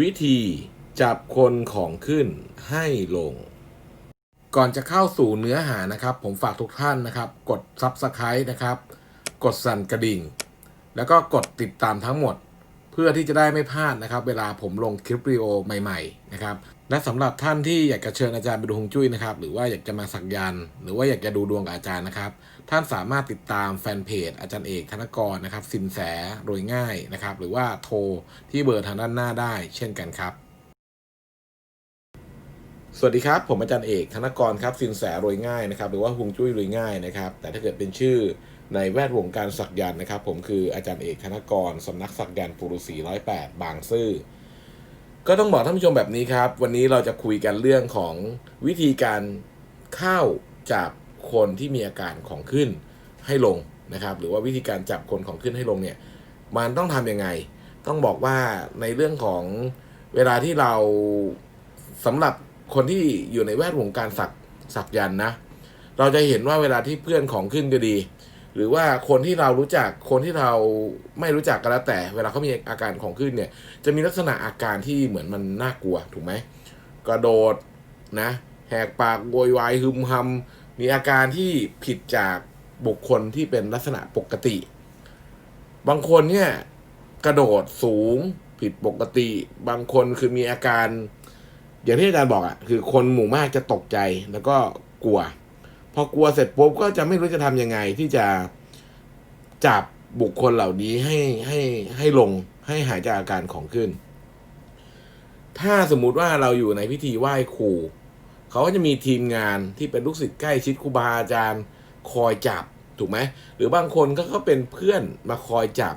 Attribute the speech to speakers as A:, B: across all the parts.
A: วิธีจับคนของขึ้นให้ลง ก่อนจะเข้าสู่เนื้อหานะครับ ผมฝากทุกท่านนะครับ กด Subscribe นะครับ กดสั่นกระดิ่ง แล้วก็กดติดตามทั้งหมด เพื่อที่จะได้ไม่พลาดนะครับ เวลาผมลงคลิปวิดีโอใหม่ ๆ นะครับ และสำหรับท่านที่อยากจะเชิญอาจารย์ไปดูฮวงจุ้ยนะครับ หรือว่าอยากจะมาสักยันหรือว่าอยากจะดูดวงกับอาจารย์นะครับ ท่านสามารถติดตามแฟนเพจอาจารย์เอกธนกรนะครับสินแสโดยง่ายนะครับ หรือว่าโทรที่เบอร์ทางด้านหน้าได้ เช่นกันครับ สวัสดีครับ ผมอาจารย์เอกธนกรครับสินแสโรยง่ายนะครับ หรือว่าฮวงจุ้ยโรยง่ายนะครับ แต่ถ้าเกิดเป็นชื่อในแวดวงการสักยันนะครับ ผมคืออาจารย์เอกธนกรสำนักสักยันปุรุษีร้อยแปดบางซื่อ ก็ต้องบอกท่านผู้ชมแบบนี้ครับ วันนี้เราจะคุยกันเรื่องของวิธีการเข้าจับคนที่มีอาการของขึ้นให้ลงนะครับ หรือว่าวิธีการจับคนของขึ้นให้ลงเนี่ย มันต้องทำยังไง ต้องบอกว่าในเรื่องของเวลาที่เราสำหรับคนที่อยู่ในแวดวงการสักสักยันนะ เราจะเห็นว่าเวลาที่เพื่อนของขึ้นก็ดี หรือว่าคนที่เรารู้จักคนที่เราไม่รู้จักก็แล้วแต่ เวลาเขามีอาการของขึ้นเนี่ย จะมีลักษณะอาการที่เหมือนมันน่ากลัวถูกไหมกระโดดนะ แหกปากโวยวายฮึมฮัมมีอาการที่ผิดจากบุคคลที่เป็นลักษณะปกติ บางคนเนี่ยกระโดดสูงผิดปกติ บางคนคือมีอาการ อย่างที่อาจารย์บอกอะ่ะคือคนหมู่มากจะตกใจแล้วก็กลัว พอกลัวเสร็จปุ๊บก็จะไม่รู้จะทำยังไงที่จะจับบุคคลเหล่านี้ให้ให้ให้ลงให้หายจากอาการของขึ้น ถ้าสมมุติว่าเราอยู่ในพิธีไหว้ครูเขาก็จะมีทีมงานที่เป็นลูกศิษย์ใกล้ชิดครูบาอาจารย์คอยจับถูกไหมหรือบางคนก็ก็เป็นเพื่อนมาคอยจับ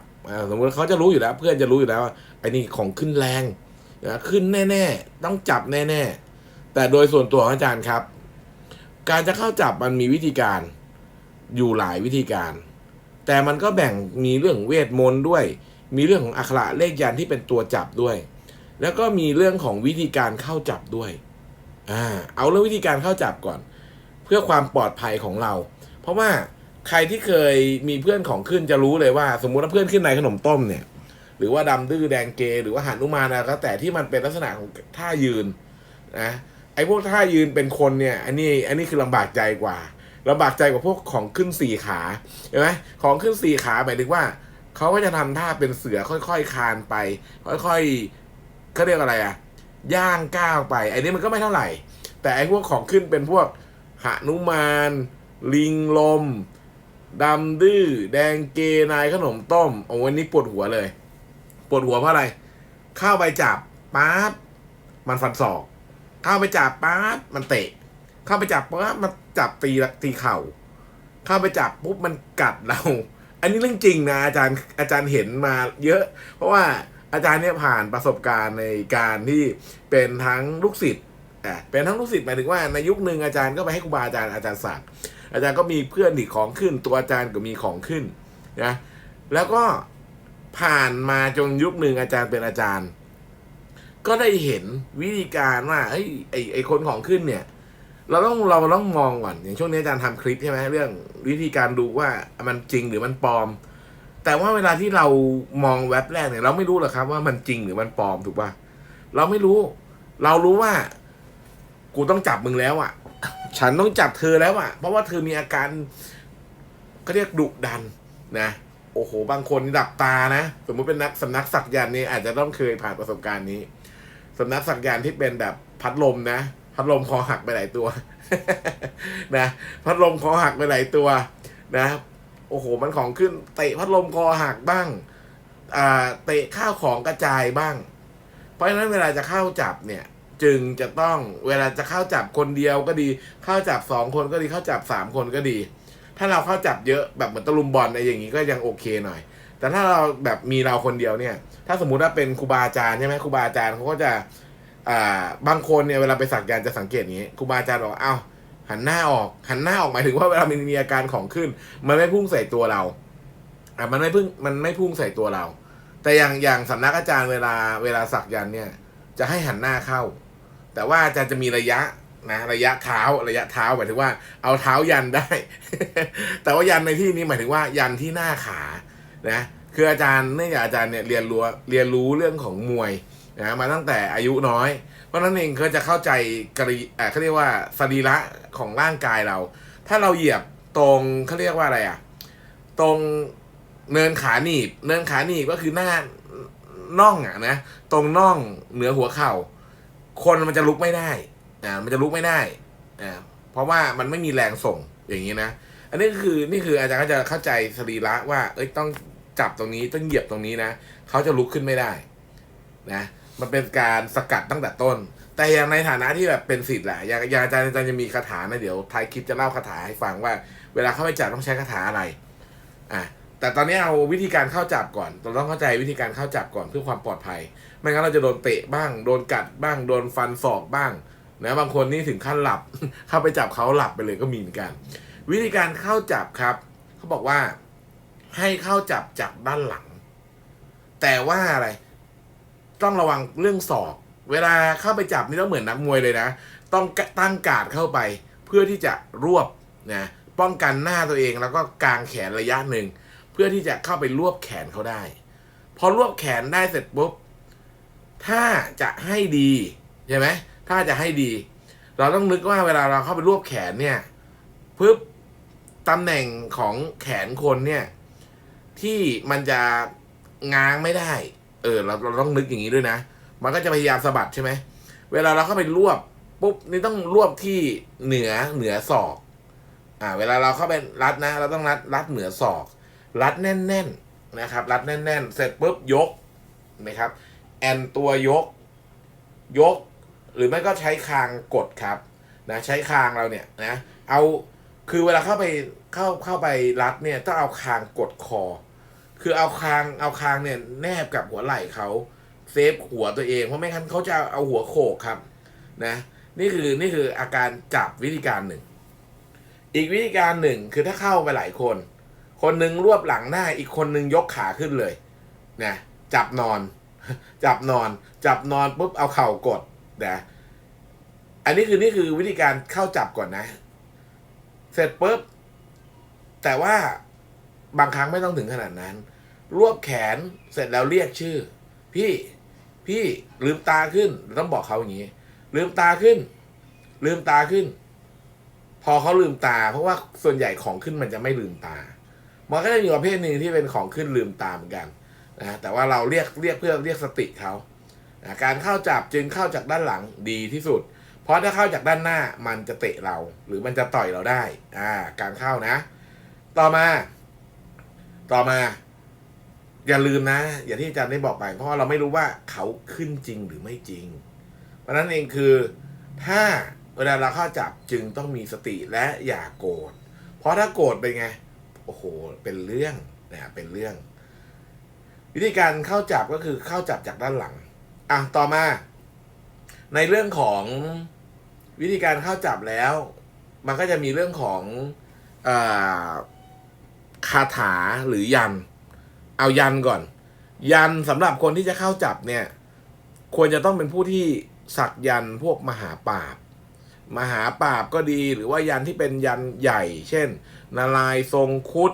A: สมมติเขาจะรู้อยู่แล้ว เพื่อนจะรู้อยู่แล้วว่าไอ้นี่ของขึ้นแรงนะขึ้นแน่ ๆ ต้องจับแน่ ๆ แต่โดยส่วนตัวของอาจารย์ครับ การจะเข้าจับมันมีวิธีการอยู่หลายวิธีการ แต่มันก็แบ่งมีเรื่องเวทมนต์ด้วย มีเรื่องของอักขระเลขยันที่เป็นตัวจับด้วย แล้วก็มีเรื่องของวิธีการเข้าจับด้วยอ่าเอาเรื่องวิธีการเข้าจับก่อน เพื่อความปลอดภัยของเรา เพราะว่าใครที่เคยมีเพื่อนของขึ้นจะรู้เลยว่า สมมุติว่าเพื่อนขึ้นในขนมต้มเนี่ย หรือว่าดำดื้อแดงเก หรือว่าหานุมานอะไรก็แต่ที่มันเป็นลักษณะของท่ายืนนะ ไอ้พวกท่ายืนเป็นคนเนี่ย อันนี้อันนี้คือลำบากใจกว่าลำบากใจกว่าพวกของขึ้นสี่ขาเห็นไหมของขึ้นสี่ขาหมายถึงว่าเขาก็จะทำท่าเป็นเสือค่อยๆคานไป ค่อยๆเขาเรียกอะไรอะย่างก้าวไปไอ้นี้มันก็ไม่เท่าไหร่ แต่ไอ้พวกของขึ้นเป็นพวกหนุมาน ลิงลมดำดื้อแดงเกนายขนมต้มโอ้วันนี้ปวดหัวเลย ปวดหัวเพราะอะไร เข้าไปจับปั๊บมันฟันศอก เข้าไปจับปั๊บมันเตะ เข้าไปจับปั๊บมันจับตีตีเข่า เข้าไปจับปุ๊บมันกัดเรา อันนี้เรื่องจริงนะอาจารย์อาจารย์เห็นมาเยอะ เพราะว่าอาจารย์เนี่ยผ่านประสบการณ์ในการที่เป็นทั้งลูกศิษย์อะเป็นทั้งลูกศิษย์หมายถึงว่าในยุคหนึ่งอาจารย์ก็ไปให้ครูบาอาจารย์อาจารย์ศักดิ์อาจารย์ก็มีเพื่อนอีกของขึ้น ตัวอาจารย์ก็มีของขึ้นนะแล้วก็ผ่านมาจนยุคหนึ่งอาจารย์เป็นอาจารย์ ก็ได้เห็นวิธีการว่าไอ้ไอ้ไอ้คนของขึ้นเนี่ย เราต้องเราต้องมองก่อนอย่างช่วงนี้อาจารย์ทำคลิปใช่ไหมเรื่องวิธีการดูว่ามันจริงหรือมันปลอม แต่ว่าเวลาที่เรามองแว็บแรกเนี่ย เราไม่รู้หรอกครับว่ามันจริงหรือมันปลอมถูกป่ะเราไม่รู้ เรารู้ว่า กูต้องจับมึงแล้วอะ ฉันต้องจับเธอแล้วอะ เพราะว่าเธอมีอาการก็เรียกดุดันนะโอ้โห บางคนดับตานะ สมมุติเป็นนักสำนักสักยันต์นี่อาจจะต้องเคยผ่านประสบการณ์นี้ สำนักสักยันที่เป็นแบบพัดลมนะ พัดลมคอหักไปหลายตัวนะพัดลมคอหักไปหลายตัวนะโอ้โหมันของขึ้นเตะพัดลมคอหักบ้างอ่าเตะข้าวของกระจายบ้าง เพราะฉะนั้นเวลาจะเข้าจับเนี่ย จึงจะต้องเวลาจะเข้าจับคนเดียวก็ดี เข้าจับสองคนก็ดีเข้าจับสามคนก็ดี ถ้าเราเข้าจับเยอะแบบเหมือนตะลุมบอลอะไรอย่างนี้ก็ยังโอเคหน่อย แต่ถ้าเราแบบมีเราคนเดียวเนี่ย ถ้าสมมุติว่าเป็นครูบาอาจารย์ใช่ไหมครูบาอาจารย์เขาก็จะอ่าบางคนเนี่ยเวลาไปสักยันจะสังเกตอย่างนี้ครูบาอาจารย์บอกว่าเอ้าหันหน้าออกหันหน้าออกหมายถึงว่าเวลามันมีอาการของขึ้น มันไม่พุ่งใส่ตัวเราอะมันไม่พุ่งมันไม่พุ่งใส่ตัวเรา แต่อย่างอย่างสำนักอาจารย์เวลาเวลาสักยันเนี่ย จะให้หันหน้าเข้า แต่ว่าอาจารย์จะมีระยะนะระยะเท้าระยะเท้าหมายถึงว่าเอาเท้ายันได้ แต่ว่ายันในที่นี้หมายถึงว่ายันที่หน้าขา นะคืออาจารย์เนื่องจากอาจารย์เนี่ยเรียนรู้เรียนรู้เรื่องของมวยนะมาตั้งแต่อายุน้อย เพราะนั้นเองก็จะเข้าใจกริอ่าเขาเรียกว่าสรีระของร่างกายเรา ถ้าเราเหยียบตรงเขาเรียกว่าอะไรอะตรงเนินขาหนีบ เนินขาหนีบก็คือหน้าน่องอะนะตรงน่องเหนือหัวเข่า คนมันจะลุกไม่ได้อ่ามันจะลุกไม่ได้อ่าเพราะว่ามันไม่มีแรงส่งอย่างนี้นะ อันนี้คือนี่คืออาจารย์ก็จะเข้าใจสรีระว่า เอ้ยต้อง จับตรงนี้ต้องเหยียบตรงนี้นะเขาจะลุกขึ้นไม่ได้นะมันเป็นการสกัดตั้งแต่ต้น แต่อย่างในฐานะที่แบบเป็นศิษย์แหละอย่างอย่างอาจารย์อาจารย์จะมีคาถานะเดี๋ยวท้ายคลิปจะเล่าคาถาให้ฟังว่า เวลาเข้าไปจับต้องใช้คาถาอะไรอะแต่ตอนนี้เอาวิธีการเข้าจับก่อนเราต้องเข้าใจวิธีการเข้าจับก่อนเพื่อความปลอดภัย ไม่งั้นเราจะโดนเตะบ้าง โดนกัดบ้าง โดนฟันศอกบ้างนะบางคนนี่ถึงขั้นหลับ เข้าไปจับเขาหลับไปเลยก็มีเหมือนกัน วิธีการเข้าจับครับ เขาบอกว่า ให้เข้าจับจากด้านหลัง แต่ว่าอะไร ต้องระวังเรื่องศอก เวลาเข้าไปจับนี่ต้องเหมือนนักมวยเลยนะ ต้องตั้งกาดเข้าไป เพื่อที่จะรวบนะป้องกันหน้าตัวเองแล้วก็กางแขนระยะหนึ่ง เพื่อที่จะเข้าไปรวบแขนเขาได้ พอรวบแขนได้เสร็จปุ๊บถ้าจะให้ดีใช่ไหมถ้าจะให้ดี เราต้องนึกว่าเวลาเราเข้าไปรวบแขนเนี่ยปึ๊บตำแหน่งของแขนคนเนี่ย ที่มันจะง้างไม่ได้ เออ เราเราต้องนึกอย่างนี้ด้วยนะ มันก็จะพยายามสะบัดใช่ไหม เวลาเราเข้าไปรวบปุ๊บนี่ต้องรวบที่เหนือเหนือศอก อ่า เวลาเราเข้าไปรัดนะ เราต้องรัดรัดเหนือศอก รัดแน่น ๆนะครับ รัดแน่น ๆ เสร็จปุ๊บยกนะครับ แอนตัวยก ยก หรือไม่ก็ใช้คางกดครับนะใช้คางเราเนี่ยนะ เอาคือเวลาเข้าไปเข้าเข้าไปรัดเนี่ยต้องเอาคางกดคอ คือเอาคางเอาคางเนี่ยแนบกับหัวไหล่เขาเซฟหัวตัวเองเพราะไม่งั้นเขาจะเอาหัวโขกครับนะนี่คือนี่คืออาการจับวิธีการหนึ่ง อีกวิธีการหนึ่งคือถ้าเข้าไปหลายคน คนหนึ่งรวบหลังได้าอีกคนหนึ่งยกขาขึ้นเลยนะจับนอน จับนอน จับนอนปุ๊บเอาเข่ากดนะอันนี้คือนี่คือวิธีการเข้าจับก่อนนะ เสร็จปุ๊บแต่ว่าบางครั้งไม่ต้องถึงขนาดนั้น รวบแขนเสร็จแล้วเรียกชื่อ พี่พี่ลืมตาขึ้นต้องบอกเขาอย่างนี้ ลืมตาขึ้น ลืมตาขึ้น พอเขาลืมตา เพราะว่าส่วนใหญ่ของขึ้นมันจะไม่ลืมตา มันก็จะมีประเภทหนึ่งที่เป็นของขึ้นลืมตาเหมือนกันนะแต่ว่าเราเรียกเรียกเพื่อเรียกสติเขานะการเข้าจับจึงเข้าจากด้านหลังดีที่สุด เพราะถ้าเข้าจากด้านหน้ามันจะเตะเรา หรือมันจะต่อยเราได้อ่าการเข้านะ ต่อมา ต่อมา อย่าลืมนะ อย่างที่อาจารย์ได้บอกไปเพราะว่าเราไม่รู้ว่าเขาขึ้นจริงหรือไม่จริง เพราะนั้นเองคือถ้าเวลาเราเข้าจับจึงต้องมีสติและอย่าโกรธเพราะถ้าโกรธเป็นไงโอ้โหเป็นเรื่องนะเป็นเรื่อง วิธีการเข้าจับก็คือเข้าจับจากด้านหลังอะต่อมา ในเรื่องของวิธีการเข้าจับแล้ว มันก็จะมีเรื่องของอคาถาหรือยัน เอายันก่อน ยันสำหรับคนที่จะเข้าจับเนี่ย ควรจะต้องเป็นผู้ที่สักยันพวกมหาปราบ มหาปราบก็ดีหรือว่ายันที่เป็นยันใหญ่ เช่น นาลายทรงคุด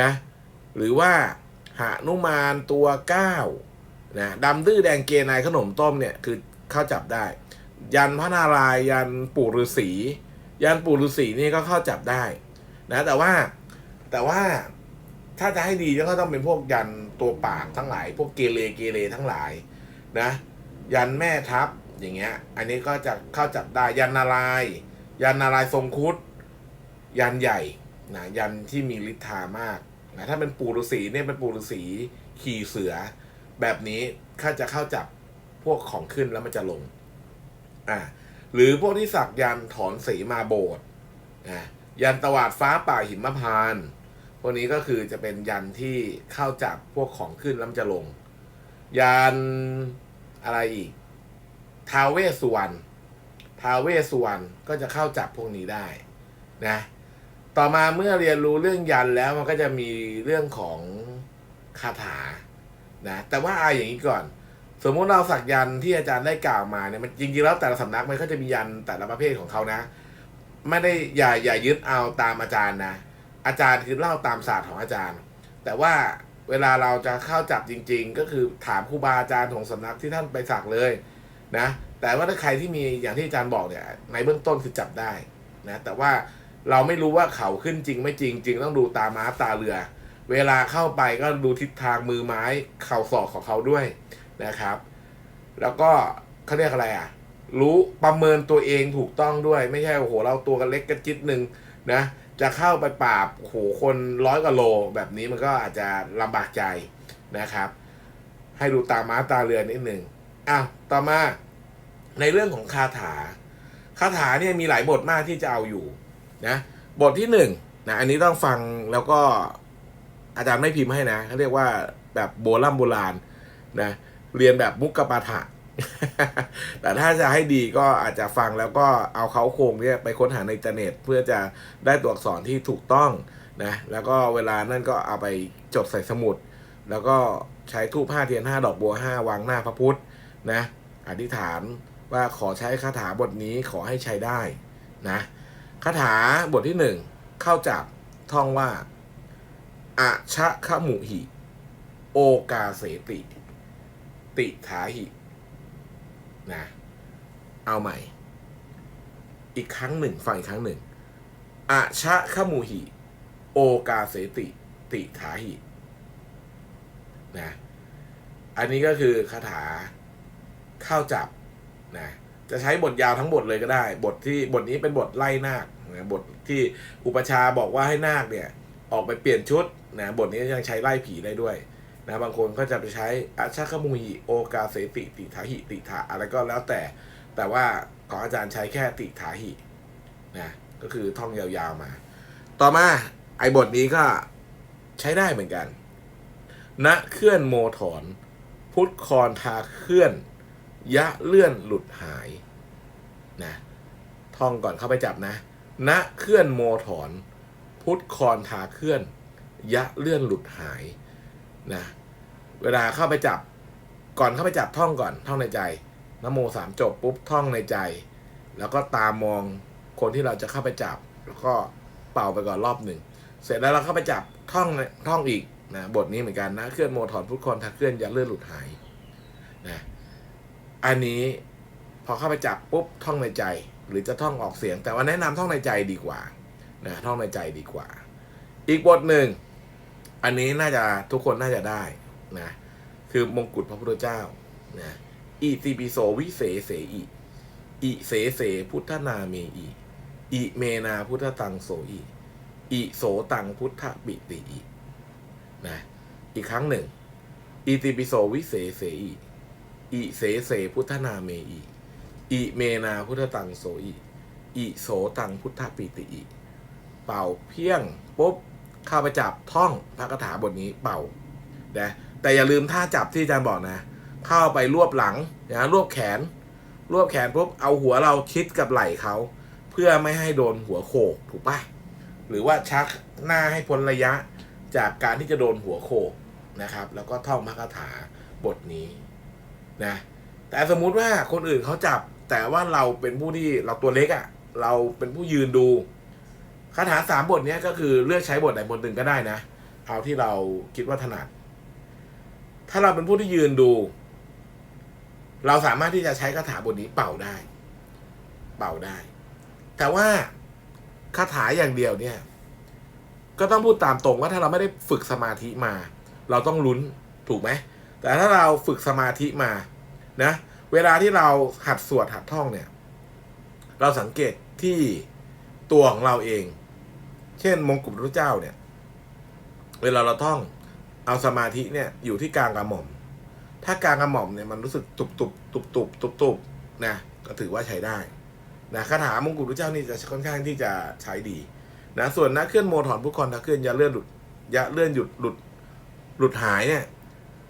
A: นะหรือว่าหานุมานตัวเก้านะดำดื้อแดงเกนายขนมต้มเนี่ยคือเข้าจับได้ ยันพระนารายยันปู่ฤาษียันปู่ฤาษีนี่ก็เข้าจับได้นะแต่ว่าแต่ว่า ถ้าจะให้ดีก็ต้องเป็นพวกยันตัวปากทั้งหลาย พวกเกเรเกเรทั้งหลายนะ ยันแม่ทัพอย่างเงี้ย อันนี้ก็จะเข้าจับได้ยันนาราย ยันนารายทรงคุดยันใหญ่นะยันที่มีฤทธามากนะถ้าเป็นปู่ฤาษีเนี่ยเป็นปู่ฤาษีขี่เสือ แบบนี้ข้าจะเข้าจับพวกของขึ้นแล้วมันจะลงอ่าหรือพวกที่สักยันถอนสีมาโบสถ์อ่ายันตวาดฟ้าป่าหิมพานต์ พวกนี้ก็คือจะเป็นยันที่เข้าจับพวกของขึ้นแล้วมันจะลง ยันอะไรอีกทาวเวสุวรรณทาวเวสุวรรณก็จะเข้าจับพวกนี้ได้นะ ต่อมาเมื่อเรียนรู้เรื่องยันแล้วมันก็จะมีเรื่องของคาถานะ แต่ว่าอาอย่างนี้ก่อน สมมุติเราสักยันที่อาจารย์ได้กล่าวมาเนี่ยมันจริงๆแล้วแต่ละสำนักมันก็จะมียันแต่ละประเภทของเขานะ ไม่ได้อย่าอย่ายึดเอาตามอาจารย์นะ อาจารย์คือเล่าตามศาสตร์ของอาจารย์ แต่ว่าเวลาเราจะเข้าจับจริง ๆ ก็คือถามครูบาอาจารย์ของสำนักที่ท่านไปสักเลยนะแต่ว่าถ้าใครที่มีอย่างที่อาจารย์บอกเนี่ยในเบื้องต้นคือจับได้นะแต่ว่าเราไม่รู้ว่าเขาขึ้นจริงไม่จริงจริงต้องดูตาม้าตาเรือ เวลาเข้าไปก็ดูทิศทางมือไม้เข่าศอกของเขาด้วยนะครับ แล้วก็เขาเรียกอะไรอะรู้ประเมินตัวเองถูกต้องด้วย ไม่ใช่โอ้โหเราตัวกันเล็กกระจิตหนึ่งนะ จะเข้าไปปราบโหคนร้อยกว่าโล แบบนี้มันก็อาจจะลำบากใจนะครับ ให้ดูตาม้าตาเรือนิดหนึ่งอ้าวต่อมาในเรื่องของคาถา คาถาเนี่ยมีหลายบทมากที่จะเอาอยู่นะบทที่หนึ่งนะอันนี้ต้องฟังแล้วก็อาจารย์ไม่พิมพ์ให้นะเขาเรียกว่าแบบโบราณโบราณนะเรียนแบบมุกกปาฐะ แต่ถ้าจะให้ดีก็อาจจะฟังแล้วก็เอาเขาโครงเนี่ยไปค้นหาในอินเทอร์เน็ต เพื่อจะได้ตัวอักษรที่ถูกต้องนะแล้วก็เวลานั่นก็เอาไปจดใส่สมุด แล้วก็ใช้ทูปห้าเทียนห้าดอกบัวห้าวางหน้าพระพุทธนะอธิษฐานว่าขอใช้คาถาบทนี้ขอให้ใช้ได้นะคาถาบทที่หนึ่งเข้าจับท่องว่าอะชะขมุหิ โอกาเสติ ติถาหิ นะเอาใหม่ อีกครั้งหนึ่งฟังอีกครั้งหนึ่งอะชะขมุหิ โอกาเสติ ติถาหินะอันนี้ก็คือคาถาเข้าจับนะจะใช้บทยาวทั้งบทเลยก็ได้ บทที่บทนี้เป็นบทไล่นาคนะบทที่อุปชาบอกว่าให้นาคเนี่ย ออกไปเปลี่ยนชุดนะบทนี้ยังใช้ไล่ผีได้ด้วย นะบางคนก็จะไปใช้อาชาคมุหิโอกาเสติติถาหิติถาอะไรก็แล้วแต่ แต่ว่าของอาจารย์ใช้แค่ติถาหินะก็คือท่องยาวๆมา ต่อมาไอ้บทนี้ก็ใช้ได้เหมือนกันณเคลื่อนโมถอน พุทธคอนทาเคลื่อน ยะเลื่อนหลุดหายนะท่องก่อนเข้าไปจับนะณเคลื่อนโมถอน พุทธคอนทาเคลื่อน ยะเลื่อนหลุดหายนะ เวลาเข้าไปจับ ก่อนเข้าไปจับท่องก่อนท่องในใจนโมสามจบปุ๊บท่องในใจ แล้วก็ตามมองคนที่เราจะเข้าไปจับ แล้วก็เป่าไปก่อนรอบหนึ่งเสร็จแล้วเราเข้าไปจับท่องท่องอีกนะบทนี้เหมือนกันนะเคลื่อนโมถอนพุทธคอนทาเคลื่อนยะเลื่อนหลุดหายนะอันนี้พอเข้าไปจับปุ๊บท่องในใจ หรือจะท่องออกเสียง แต่ว่าแนะนำท่องในใจดีกว่านะท่องในใจดีกว่า อีกบทหนึ่ง อันนี้น่าจะทุกคนน่าจะได้ นะคือมงกุฎพระพุทธเจ้านะอิติปิโสวิเศษเสอิอิเสเสพุทธนาเมอิอิเมนาพุทธตังโสอิอิโสตังพุทธปิติอินะอีกครั้งหนึ่งอิติปิโสวิเศษเสอิอิเสเสพุทธนาเมอิอิเมนาพุทธตังโสอิอิโสตังพุทธปิติอิเป่าเพียงปุ๊บเข้าไปจับท่องพระคาถาบทนี้เป่านะ แต่อย่าลืมท่าจับที่อาจารย์บอกนะ เข้าไปรวบหลังนะรวบแขน รวบแขนปุ๊บเอาหัวเราชิดกับไหล่เขา เพื่อไม่ให้โดนหัวโขกถูกปะหรือว่าชักหน้าให้พ้นระยะจากการที่จะโดนหัวโขกนะครับ แล้วก็ท่องพระคาถาบทนี้นะแต่สมมุติว่าคนอื่นเขาจับ แต่ว่าเราเป็นผู้ที่เราตัวเล็กอะ่ะ เราเป็นผู้ยืนดูคาถาสามบทนี้ก็คือเลือกใช้บทไหนบทหนึ่งก็ได้นะ เอาที่เราคิดว่าถนัด ถ้าเราเป็นผู้ที่ยืนดู เราสามารถที่จะใช้คาถาบทนี้เป่าได้ เป่าได้ แต่ว่าคาถาอย่างเดียวเนี่ย ก็ต้องพูดตามตรงว่าถ้าเราไม่ได้ฝึกสมาธิมา เราต้องลุ้นถูกไหม แต่ถ้าเราฝึกสมาธิมานะ เวลาที่เราหัดสวดหัดท่องเนี่ย เราสังเกตที่ตัวของเราเอง เช่นมงกุฎพระเจ้าเนี่ย เวลาเราท่อง เอาสมาธิเนี่ยอยู่ที่กลางกระหม่อม ถ้ากลางกระหม่อมเนี่ยมันรู้สึกตุบตุบตุบตุบตุบตุบนะก็ถือว่าใช้ได้นะคาถามงกุฎพระเจ้านี่จะค่อนข้างที่จะใช้ดีนะส่วนนะเคลื่อนโมถอนผู้คนถ้าเคลื่อนยาเลื่อนหลุดยาเลื่อนหยุดหลุดหลุดหายเนี่ย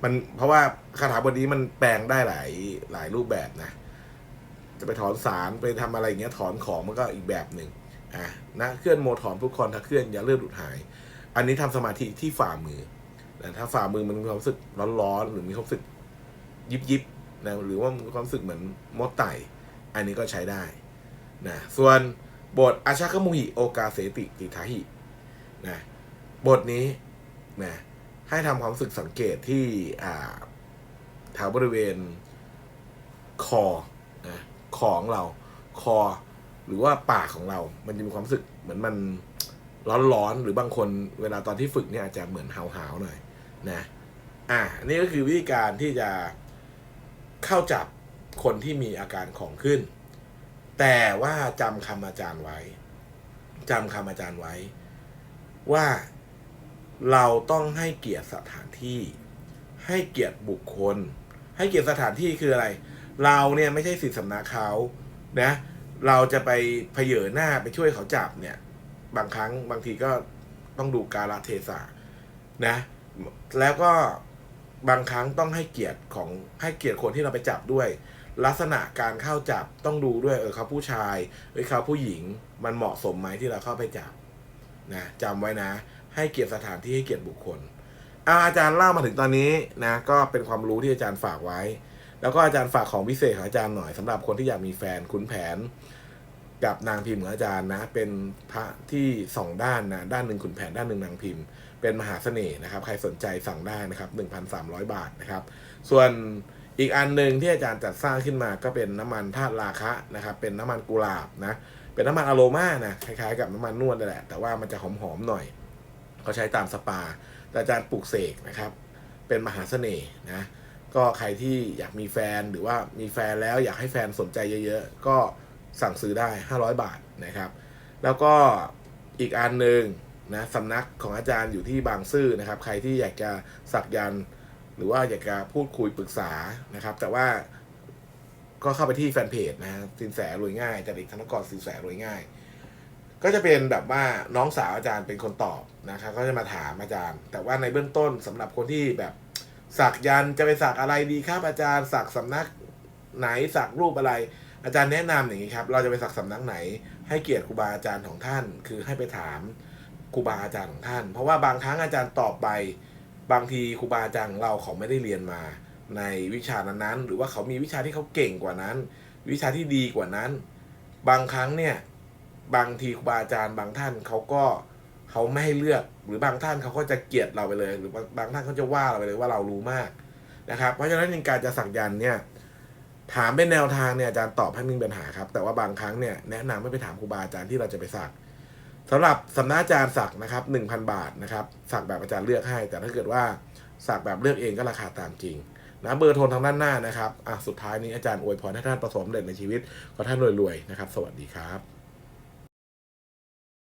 A: มันเพราะว่าคาถาบทนี้มันแปลงได้หลายหลายรูปแบบนะ จะไปถอนสารไปทำอะไรอย่างเงี้ยถอนของมันก็อีกแบบหนึ่งอะนะเคลื่อนโมถอนผู้คนถ้าเคลื่อนอย่าเลื่อนหลุดหาย อันนี้ทำสมาธิที่ฝ่ามือ แต่ถ้าฝ่ามือมันมีความรู้สึกร้อนๆหรือมีความรู้สึกยิบยิบๆนะหรือว่ามีความรู้สึกเหมือนมดไต่อันนี้ก็ใช้ได้นะส่วนบทอาชาคมุหิโอกาเสติติทาหินะบทนี้นะให้ทำความรู้สึกสังเกตที่อ่าแถวบริเวณคอนะคอของเราคอ หรือว่าปากของเรา มันจะมีความรู้สึกเหมือนมันร้อนๆหรือบางคนเวลาตอนที่ฝึกเนี่ยอาจจะเหมือนหาวๆหน่อย นะอ่านี่ก็คือวิธีการที่จะเข้าจับคนที่มีอาการของขึ้น แต่ว่าจำคำอาจารย์ไว้จำคำอาจารย์ไว้ ว่าเราต้องให้เกียรติสถานที่ ให้เกียรติบุคคล ให้เกียรติสถานที่คืออะไร เราเนี่ยไม่ใช่สิทธิสำนักเขานะเราจะไปเผยหน้าไปช่วยเขาจับเนี่ย บางครั้งบางทีก็ต้องดูกาลเทศะนะ แล้วก็บางครั้งต้องให้เกียรติของให้เกียรติคนที่เราไปจับด้วย ลักษณะการเข้าจับต้องดูด้วยเออเขาผู้ชายหรือเขาผู้หญิงมันเหมาะสมไหมที่เราเข้าไปจับนะจำไว้นะ ให้เกียรติสถานที่ให้เกียรติบุคคลอาอาจารย์เล่ามาถึงตอนนี้นะก็เป็นความรู้ที่อาจารย์ฝากไว้ แล้วก็อาจารย์ฝากของพิเศษของอาจารย์หน่อยสำหรับคนที่อยากมีแฟนขุนแผน กับนางพิมพ์ของอาจารย์นะ เป็นพระที่สองด้านนะด้านหนึ่งขุนแผนด้านหนึ่งนางพิมพ์ เป็นมหาเสน่ห์นะครับ ใครสนใจสั่งได้นะครับ 1,300 บาทนะครับ ส่วนอีกอันหนึ่งที่อาจารย์จัดสร้างขึ้นมาก็เป็นน้ำมันธาตุราคะนะครับ เป็นน้ำมันกุหลาบนะ เป็นน้ำมันอะโรมานะคล้ายๆกับน้ำมันนวดนั่นแหละ แต่ว่ามันจะหอมๆหน่อยเขาใช้ตามสปา แต่อาจารย์ปลูกเสกนะครับ เป็นมหาเสน่ห์นะก็ใครที่อยากมีแฟนหรือว่ามีแฟนแล้วอยากให้แฟนสนใจเยอะๆ ก็สั่งซื้อได้ 500 บาทนะครับ แล้วก็อีกอันหนึ่ง นะสำนักของอาจารย์อยู่ที่บางซื่อนะครับ ใครที่อยากจะสักยันหรือว่าอยากจะพูดคุยปรึกษานะครับ แต่ว่าก็เข้าไปที่แฟนเพจนะสินแสรวยง่ายจารย์เอกธนกรสินแสรวยง่าย ก็จะเป็นแบบว่าน้องสาวอาจารย์เป็นคนตอบนะครับก็จะมาถามอาจารย์ แต่ว่าในเบื้องต้นสำหรับคนที่แบบสักยันจะไปสักอะไรดีครับอาจารย์สักสำนักไหนสักรูปอะไร อาจารย์แนะนำอย่างนี้ครับ เราจะไปสักสำนักไหน ให้เกียรติครูบาอาจารย์ของท่าน คือให้ไปถาม ครูบาอาจารย์ของท่าน เพราะว่าบางครั้งอาจารย์ตอบไป บางทีครูบาอาจารย์ของเราเขาไม่ได้เรียนมาในวิชานั้นๆ หรือว่าเขามีวิชาที่เขาเก่งกว่านั้น วิชาที่ดีกว่านั้น บางครั้งเนี่ยบางทีครูบาอาจารย์บางท่านเขาก็เขาไม่ให้เลือก หรือบางท่านเขาก็จะเกลียดเราไปเลย หรือบางบางท่านเขาจะว่าเราไปเลยว่าเรารู้มากนะครับ เพราะฉะนั้นในการจะสักยันเนี่ยถามเป็นแนวทางเนี่ยอาจารย์ตอบให้ไมมีปัญหาครับ แต่ว่าบางครั้งเนี่ยแนะนำให้ไปถามครูบาอาจารย์ที่เราจะไปสัก สำหรับสำนักอาจารย์สักนะครับหนึ่งพันบาทนะครับสักแบบอาจารย์เลือกให้ แต่ถ้าเกิดว่าสักแบบเลือกเองก็ราคาตามจริงนะเบอร์โทรทางด้านหน้านะครับอะสุดท้ายนี้อาจารย์อวยพรให้ท่านประสบความสำเร็จในชีวิตขอท่านรวยๆนะครับ สวัสดีครับ